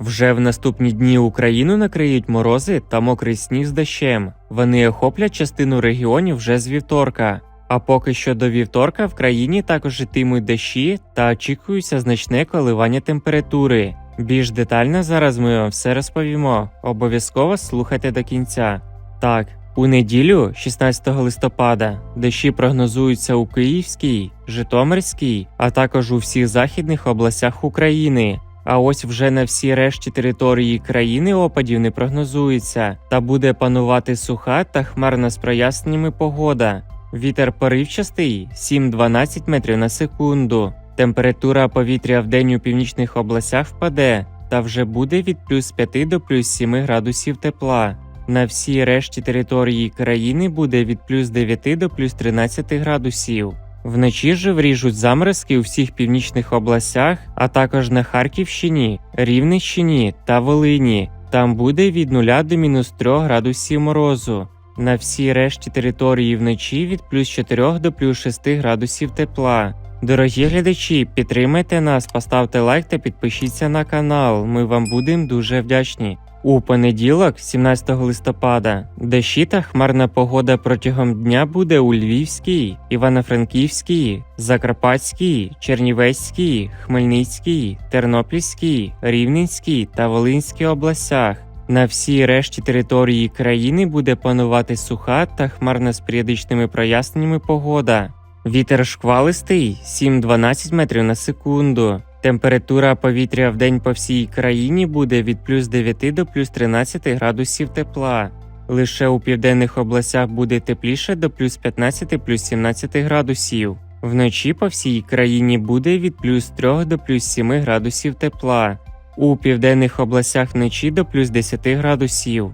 Вже в наступні дні Україну накриють морози та мокрий сніг з дощем. Вони охоплять частину регіонів вже з вівторка. А поки що до вівторка в країні також йтимуть дощі та очікується значне коливання температури. Більш детально зараз ми вам все розповімо. Обов'язково слухайте до кінця. Так, у неділю, 16 листопада, дощі прогнозуються у Київській, Житомирській, а також у всіх західних областях України. А ось вже на всій решті території країни опадів не прогнозується, та буде панувати суха та хмарна з проясненнями погода. Вітер поривчастий 7-12 метрів на секунду. Температура повітря в день у північних областях впаде, та вже буде від плюс 5 до плюс 7 градусів тепла. На всій решті території країни буде від плюс 9 до плюс 13 градусів. Вночі ж вріжуть заморозки у всіх північних областях, а також на Харківщині, Рівненщині та Волині. Там буде від 0 до мінус 3 градусів морозу. На всій решті території вночі від плюс 4 до плюс 6 градусів тепла. Дорогі глядачі, підтримайте нас, поставте лайк та підпишіться на канал. Ми вам будемо дуже вдячні. У понеділок, 17 листопада, дощі та хмарна погода протягом дня буде у Львівській, Івано-Франківській, Закарпатській, Чернівецькій, Хмельницькій, Тернопільській, Рівненській та Волинській областях. На всій решті території країни буде панувати суха та хмарна з періодичними проясненнями погода. Вітер шквалистий 7-12 метрів на секунду. Температура повітря в день по всій країні буде від плюс 9 до плюс 13 градусів тепла. Лише у південних областях буде тепліше до плюс 15 плюс 17 градусів. Вночі по всій країні буде від плюс 3 до плюс 7 градусів тепла. У південних областях вночі до плюс 10 градусів.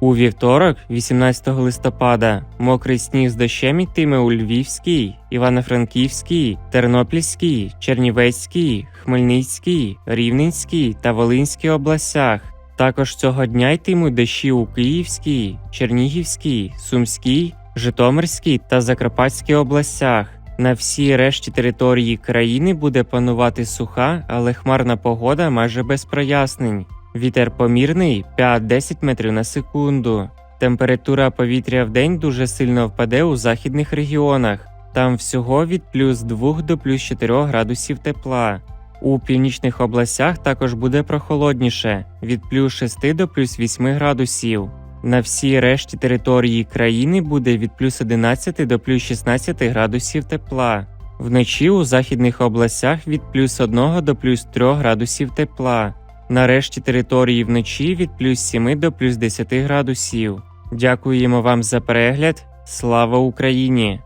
У вівторок, 18 листопада, мокрий сніг з дощем йтиме у Львівській, Івано-Франківській, Тернопільській, Чернівецькій, Хмельницькій, Рівненській та Волинській областях. Також цього дня йтимуть дощі у Київській, Чернігівській, Сумській, Житомирській та Закарпатській областях. На всій решті території країни буде панувати суха, але хмарна погода майже без прояснень. Вітер помірний 5-10 метрів на секунду. Температура повітря в день дуже сильно впаде у західних регіонах. Там всього від плюс 2 до плюс 4 градусів тепла. У північних областях також буде прохолодніше від плюс 6 до плюс 8 градусів. На всій решті території країни буде від плюс 11 до плюс 16 градусів тепла. Вночі у західних областях від плюс 1 до плюс 3 градусів тепла. На решті території вночі від плюс 7 до плюс 10 градусів. Дякуємо вам за перегляд. Слава Україні!